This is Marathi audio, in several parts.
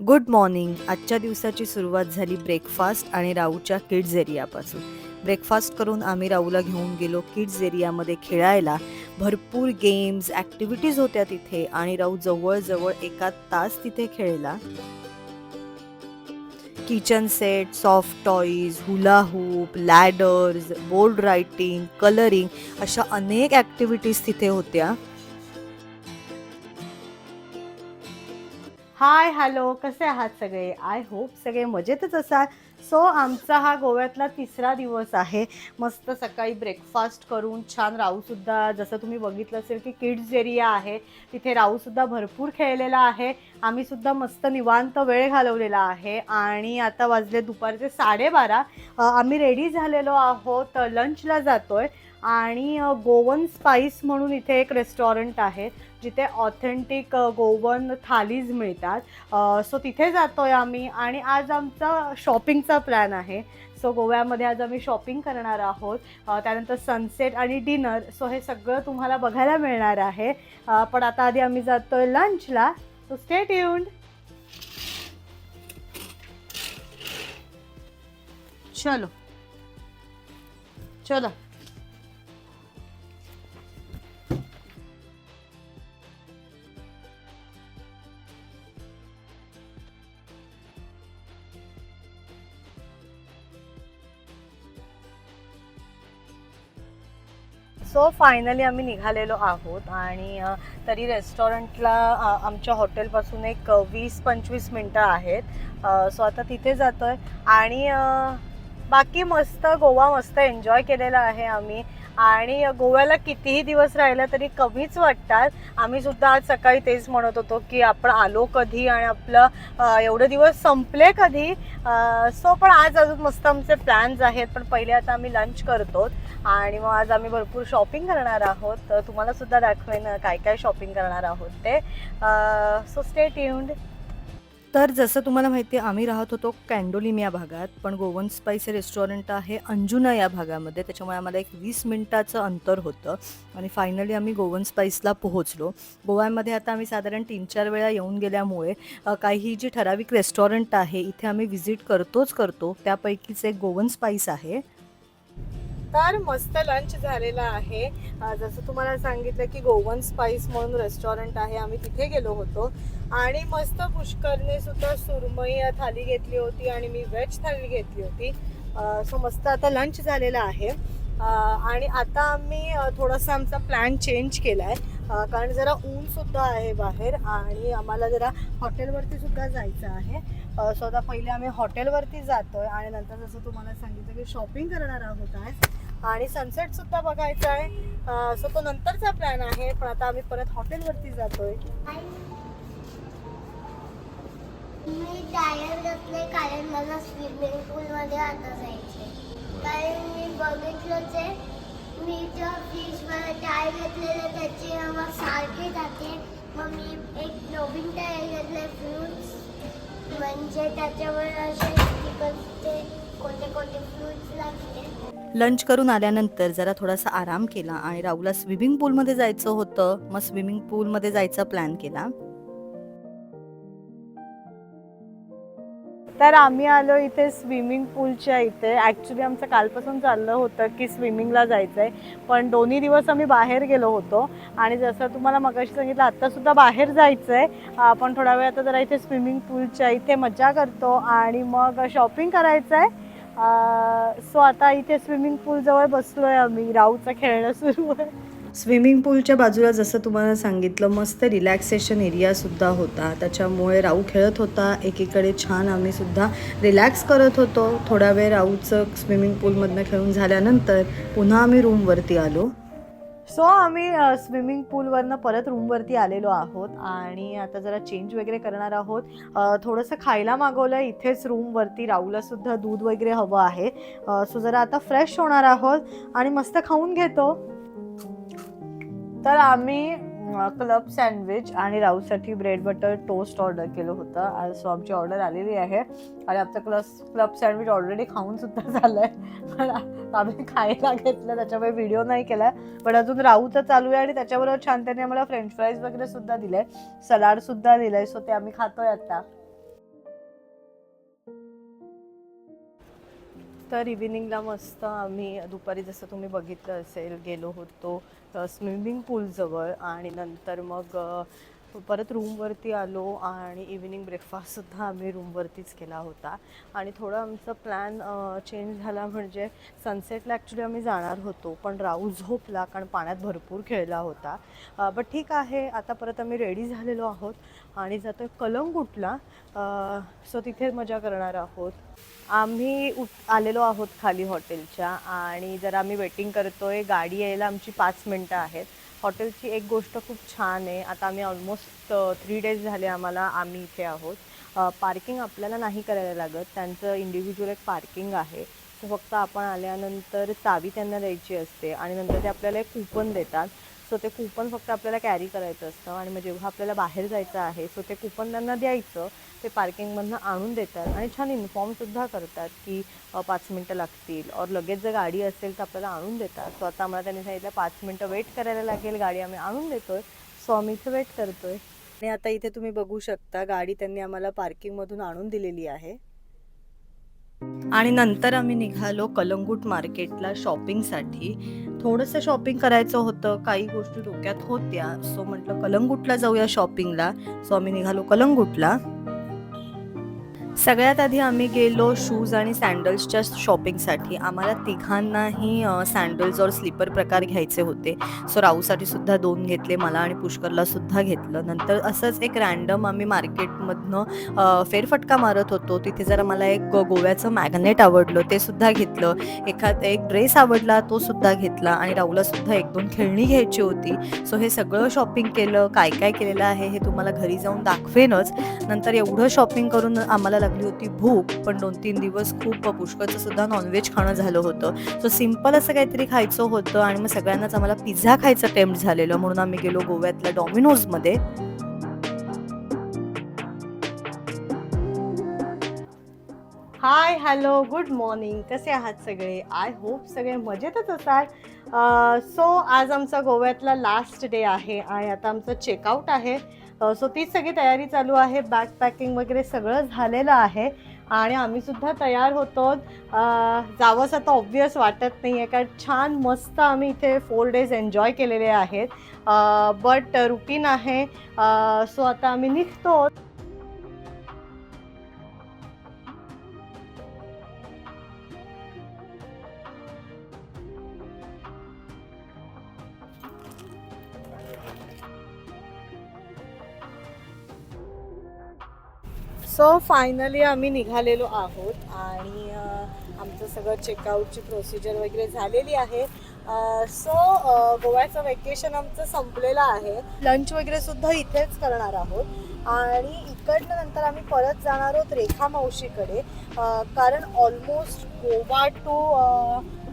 Good morning. आजच्या दिवसाची सुरुवात झाली ब्रेकफास्ट आणि राऊच्या किड्स एरियापासून. ब्रेकफास्ट करून आम्ही राऊला घेऊन गेलो किड्स एरियामध्ये खेळायला. भरपूर गेम्स ॲक्टिव्हिटीज होत्या तिथे आणि राऊ जवळजवळ एका तास तिथे खेळला. Kitchen set soft toys hula hoop ladders board writing colouring अशा अनेक ॲक्टिव्हिटीज तिथे होत्या. हाय हॅलो कसे आहात सगळे? आय होप सगळे मजेतच असाल. सो आमचा हा गोव्यातला तिसरा दिवस आहे. मस्त सकाळी ब्रेकफास्ट करून छान राहूसुद्धा जसं तुम्ही बघितलं असेल की किड्स एरिया आहे. तिथे राहूसुद्धा भरपूर खेळलेला आहे. आम्हीसुद्धा मस्त निवांत वेळ घालवलेला आहे. आणि आता वाजले दुपारचे साडेबारा. आम्ही रेडी झालेलो आहोत. लंचला जातो आहे आणि गोवन स्पाईस म्हणून इथे एक रेस्टॉरंट आहे. जिथे ऑथेंटिक गोवन थालीज मिळतात. सो तिथे जातोय आम्ही आणि आज आमचा शॉपिंगचा प्लॅन आहे. सो गोव्यामध्ये आज आम्ही शॉपिंग करणार आहोत. त्यानंतर सनसेट आणि डिनर सो हे सगळं तुम्हाला बघायला मिळणार आहे. पण आता आधी आम्ही जातोय लंचला सो स्टेट येऊन चलो. चलो. सो फायनली आम्ही निघालेलो आहोत आणि तरी रेस्टॉरंटला आमच्या हॉटेलपासून एक वीस पंचवीस मिनटं आहेत. सो आता तिथे जातो आहे आणि बाकी मस्त गोवा मस्त एन्जॉय केलेला आहे आम्ही. आणि गोव्याला कितीही दिवस राहिला तरी कमीच वाटतात. आम्ही सुद्धा आज सकाळी तेच म्हणत होतो की आपण आलो कधी आणि आपलं एवढे दिवस संपले कधी? सो पण आज अजून मस्त आमचे प्लॅन्स आहेत. पण पहिले आता आम्ही लंच करतो आणि मग आज आम्ही भरपूर शॉपिंग करणार आहोत. तर तुम्हाला सुद्धा दाखवेन काय काय शॉपिंग करणार आहोत ते. सो स्टे ट्यून्ड तर जसं तुम्हाला माहिती आहे आम्ही राहत होतो कॅन्डोलिम या भागात पण गोवन स्पाईस हे रेस्टॉरंट आहे अंजुना या भागामध्ये. त्याच्यामुळे आम्हाला एक वीस मिनिटाचं अंतर होतं आणि फायनली आम्ही गोवन स्पाईसला पोहोचलो. गोव्यामध्ये आता आम्ही साधारण तीन चार वेळा येऊन गेल्यामुळे काही जी ठराविक रेस्टॉरंट आहे इथे आम्ही व्हिजिट करतोच करतो. त्यापैकीच एक गोवन स्पाईस आहे. तर मस्त लंच झालेला आहे. जसं तुम्हाला सांगितलं की गोवन स्पाईस म्हणून रेस्टॉरंट आहे आम्ही तिथे गेलो होतो. आणि मस्त पुष्करने सुद्धा सुरमई थाली घेतली होती आणि मी व्हेज थाली घेतली होती. सो मस्त आता लंच झालेला आहे. आणि आता आम्ही थोडासा आमचा प्लॅन चेंज केला आहे कारण जरा ऊन सुद्धा आहे बाहेर आणि आम्हाला जरा हॉटेलवरती सुद्धा जायचं आहे. सो आता पहिले आम्ही हॉटेलवरती जातो आहे आणि नंतर जसं तुम्हाला सांगितलं की शॉपिंग करणार आहोत आहे आणि सनसेट सुद्धा बघायचा आहे. सो तो नंतरचा प्लॅन आहे. पण आता आम्ही परत हॉटेलवरती जातोय. मी टायर घातले कारण मला स्विमिंग पूलमध्ये आता जायचे कारण मी बघितलंच आहे मी त्या फिश टायर घेतलेलं त्याची हवा सारखी जाते. मग मी एक नवीन टायर घातले फ्रुट्स म्हणजे त्याच्यावर असे कोणते कोणते फ्रुट्स लागते लंच करून आल्यानंतर जरा थोडासा आराम केला आणि राहुला स्विमिंग पूलमध्ये जायचं होतं. मग स्विमिंग पूलमध्ये जायचा प्लॅन केला. तर आम्ही आलो इथे स्विमिंग पूलच्या इथे. ॲक्च्युली आमचं कालपासून चाललं होतं की स्विमिंगला जायचं आहे पण दोन्ही दिवस आम्ही बाहेर गेलो होतो. आणि जसं तुम्हाला मगाशी सांगितलं आत्तासुद्धा बाहेर जायचं आहे आपण थोडा वेळ आता जरा इथे स्विमिंग पूलच्या इथे मजा करतो. आणि मग शॉपिंग करायचं आहे सो आता इथे स्विमिंग पूल जवळ बसलोय आम्ही. राऊचं खेळणं सुरू आहे. स्विमिंग पूलच्या बाजूला जसं तुम्हाला सांगितलं मस्त रिलॅक्सेशन एरियासुद्धा होता. त्याच्यामुळे राऊ खेळत होता. एकीकडे छान आम्ही सुद्धा रिलॅक्स करत होतो. थोडा वेळ राऊचं स्विमिंग पूलमधनं खेळून झाल्यानंतर पुन्हा आम्ही रूमवरती आलो. सो आम्ही स्विमिंग पूलवरनं परत रूमवरती आलेलो आहोत आणि आता जरा चेंज वगैरे करणार आहोत. थोडंसं खायला मागवलं. इथेच रूमवरती राहूला सुद्धा दूध वगैरे हवं आहे. सो जरा आता फ्रेश होणार आहोत आणि मस्त खाऊन घेतो. तर आम्ही क्लब सँडविच आणि राऊसाठी ब्रेड बटर टोस्ट ऑर्डर केलं होतं. आज सो आमची ऑर्डर आलेली आहे. आणि आमचं क्लब क्लब सँडविच ऑलरेडी खाऊनसुद्धा झालं आहे पण आम्ही खायला घेतलं त्याच्यामुळे व्हिडिओ नाही केला पण अजून राहू तर चालू आहे आणि त्याच्याबरोबर छान त्याने आम्हाला फ्रेंच फ्राईज वगैरे सुद्धा दिले सलाडसुद्धा दिलं आहे सो ते आम्ही खातोय आता. तर इव्हिनिंगला मस्त आम्ही दुपारी जसं तुम्ही बघितलं असेल गेलो होतो. स्विमिंग पूलजवळ आणि नंतर मग परत रूमवरती आलो आणि इव्हिनिंग ब्रेकफास्टसुद्धा आम्ही रूमवरतीच केला होता. आणि थोडं आमचं प्लॅन चेंज झाला म्हणजे सनसेटला ॲक्च्युली आम्ही जाणार होतो पण राहू झोपला कारण पाण्यात भरपूर खेळला होता. बट ठीक आहे आता परत आम्ही रेडी झालेलो आहोत आणि जातो कलंगूटला सो तिथे मजा करणार आहोत. आम्ही उठ आलेलो आहोत खाली हॉटेलच्या आणि जरा आम्ही वेटिंग करतोय. गाडी यायला आमची पाच मिनटं आहेत. हॉटेलची एक गोष्ट खूप छान आहे. आता आम्ही ऑलमोस्ट थ्री डेज झाले आम्हाला आम्ही इथे आहोत. पार्किंग आपल्याला नाही करायला लागत. त्यांचं इंडिव्हिज्युअल एक पार्किंग आहे. फक्त आपण आल्यानंतर चावी त्यांना द्यायची असते आणि नंतर ते आपल्याला एक कुपन देतात. सो ते कुपन फक्त आपल्याला कॅरी करायचं असतं आणि मग जेव्हा आपल्याला बाहेर जायचं आहे सो ते कुपन त्यांना द्यायचं ते पार्किंगमधनं आणून देतात आणि छान इन्फॉर्मसुद्धा करतात की पाच मिनटं लागतील और लगेच जर गाडी असेल तर आपल्याला आणून देतात. सो आता आम्हाला त्यांनी सांगितलं पाच मिनटं वेट करायला लागेल गाडी आम्ही आणून देतोय. सो आम्ही इथे वेट आहे आणि आता इथे तुम्ही बघू शकता गाडी त्यांनी आम्हाला पार्किंगमधून आणून दिलेली आहे. आणि नंतर आम्ही निघालो कलंगूट मार्केटला शॉपिंगसाठी. थोडंसं शॉपिंग करायचं होतं काही गोष्टी डोक्यात होत्या. सो म्हटलं कलंगूटला जाऊया शॉपिंगला. सो आम्ही निघालो कलंगूटला. सगळ्यात आधी आम्ही गेलो शूज आणि सँडल्सच्या शॉपिंगसाठी आम्हाला तिघांनाही सँडल्स और स्लीपर प्रकार घ्यायचे होते. सो राहूसाठी सुद्धा दोन घेतले मला आणि पुष्करला सुद्धा घेतलं. नंतर असंच एक रॅन्डम आम्ही मार्केटमधनं फेरफटका मारत होतो. तिथे जरा मला एक गोव्याचं मॅग्नेट आवडलं ते सुद्धा घेतलं. एखाद एक ड्रेस आवडला तो सुद्धा घेतला आणि राहूला सुद्धा एक दोन खेळणी घ्यायची होती. सो हे सगळं शॉपिंग केलं. काय काय केलेलं आहे हे तुम्हाला घरी जाऊन दाखवेनच. नंतर एवढं शॉपिंग करून आम्हाला लागली होती भूक पण दोन तीन दिवस खूप पुष्कळचं सुद्धा नॉनव्हेज खाणं झालं होतं. सो सिंपल असं काहीतरी खायचं होतं आणि मग सगळ्यांनाच आम्हाला पिझ्झा खायचं अटेम्प्ट झालेलं. म्हणून आम्ही गेलो गोव्यातल्या डॉमिनोजमध्ये हाय हॅलो गुड मॉर्निंग कसे आहात सगळे? आय होप सगळे मजेतच असाल. Uh, सो आज आमचा गोव्यातला लास्ट डे आहे आणि आता आमचं चेकआउट आहे. सो तीच सगळी तयारी चालू आहे. बॅग पॅकिंग वगैरे सगळं झालेलं आहे. आणि आम्ही सुद्धा तयार होतो. जावंसं आता ऑब्वियस वाटत नाही आहे कारण छान मस्त आम्ही इथे फोर डेज एन्जॉय केलेले आहेत. बट रुटीन आहे. सो आता आम्ही निघतो. सो फायनली आम्ही निघालेलो आहोत आणि आमचं सगळं चेकआउटची प्रोसिजर वगैरे झालेली आहे. सो गोव्याचं वेकेशन आमचं संपलेलं आहे. लंच वगैरे सुद्धा इथेच करणार आहोत. आणि इकडनं नंतर आम्ही परत जाणार आहोत रेखा मावशीकडे. कारण almost Goa to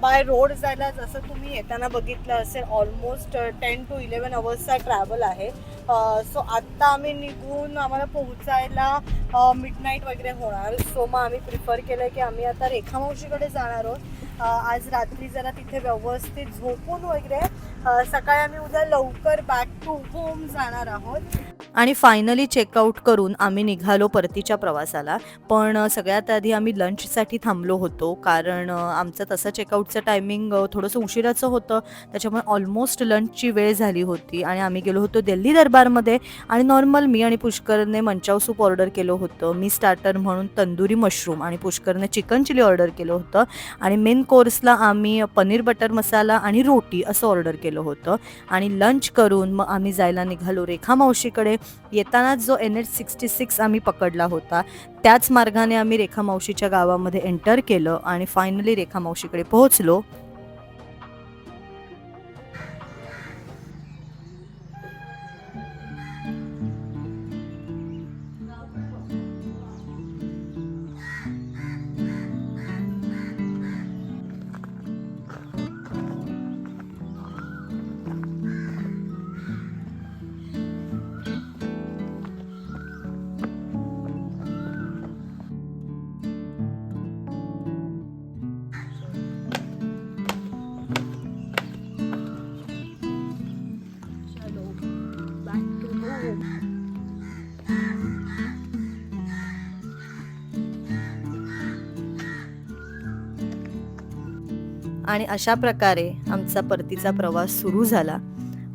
by road जायला जसं तुम्ही येताना बघितलं असेल ऑलमोस्ट टेन टू इलेवन अवर्सचा ट्रॅव्हल आहे. Uh, सो आत्ता आम्ही निघून आम्हाला पोहोचायला uh, मिड नाईट वगैरे होणार. सो मग आम्ही प्रिफर केलं की आम्ही आता रेखामावशीकडे जाणार आहोत. Uh, आज रात्री जरा तिथे व्यवस्थित झोपून वगैरे सकाळी आम्ही उद्या लवकर बॅक टू होम जाणार आहोत. आणि फायनली चेकआउट करून आम्ही निघालो परतीच्या प्रवासाला. पण सगळ्यात आधी आम्ही लंचसाठी थांबलो होतो. कारण आमचं तसं चेकआउटचं टायमिंग थोडंसं उशिराचं होतं. त्याच्यामुळे ऑलमोस्ट लंचची वेळ झाली होती. आणि आम्ही गेलो होतो दिल्ली दरबारमध्ये. आणि नॉर्मल मी आणि पुष्करने मंचाव सूप ऑर्डर केलं होतं. मी स्टार्टर म्हणून तंदुरी मशरूम आणि पुष्करने चिकन चिली ऑर्डर केलं होतं. आणि मेन कोर्सला आम्ही पनीर बटर मसाला आणि रोटी असं ऑर्डर केलं होतं. आणि लंच करून मग आम्ही जायला निघालो रेखा मावशीकडे. येतानाच जो एन एच सिक्स्टी सिक्स आम्ही पकडला होता त्याच मार्गाने आम्ही रेखा मावशीच्या गावामध्ये एंटर केलं आणि फायनली रेखा मावशीकडे पोहोचलो. आणि अशा प्रकारे आमचा परतीचा प्रवास सुरू झाला.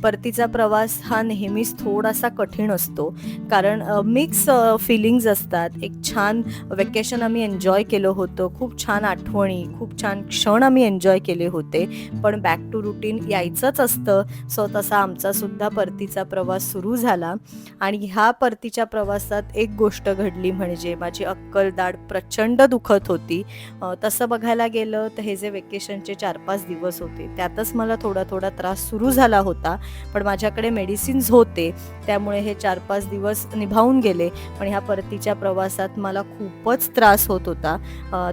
परतीचा प्रवास हा नेहमीच थोडासा कठीण असतो. कारण मिक्स फिलिंग्ज असतात. एक छान वेकेशन आम्ही एन्जॉय केलं होतं. खूप छान आठवणी खूप छान क्षण आम्ही एन्जॉय केले होते. पण बॅक टू रुटीन यायचंच असतं. सो तसा आमचासुद्धा परतीचा प्रवास सुरू झाला. आणि ह्या परतीच्या प्रवासात एक गोष्ट घडली म्हणजे माझी अक्कलदाड प्रचंड दुखत होती. तसं बघायला गेलं तर हे जे वेकेशनचे चार पाच दिवस होते त्यातच मला थोडा थोडा त्रास सुरू झाला होता. पण माझ्याकडे मेडिसिन्स होते त्यामुळे हे चार पाच दिवस निभावून गेले. पण ह्या परतीच्या प्रवासात मला खूपच त्रास होत होता.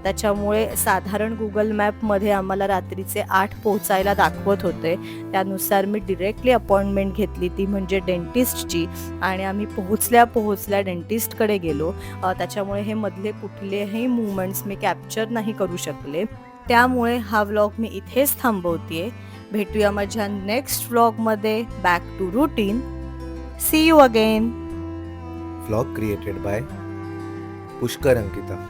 त्याच्यामुळे साधारण गुगल मॅपमध्ये आम्हाला रात्रीचे आठ पोहोचायला दाखवत होते. त्यानुसार मी डिरेक्टली अपॉइंटमेंट घेतली ती म्हणजे डेंटिस्टची आणि आम्ही पोहोचल्या पोहोचल्या डेंटिस्टकडे गेलो. त्याच्यामुळे हे मधले कुठलेही मुवमेंट्स मी कॅप्चर नाही करू शकले. त्यामुळे हा व्लॉग मी इथेच थांबवते भेटूया माझ्या next व्लॉगमध्ये back to routine see you again vlog created by Pushkar Ankita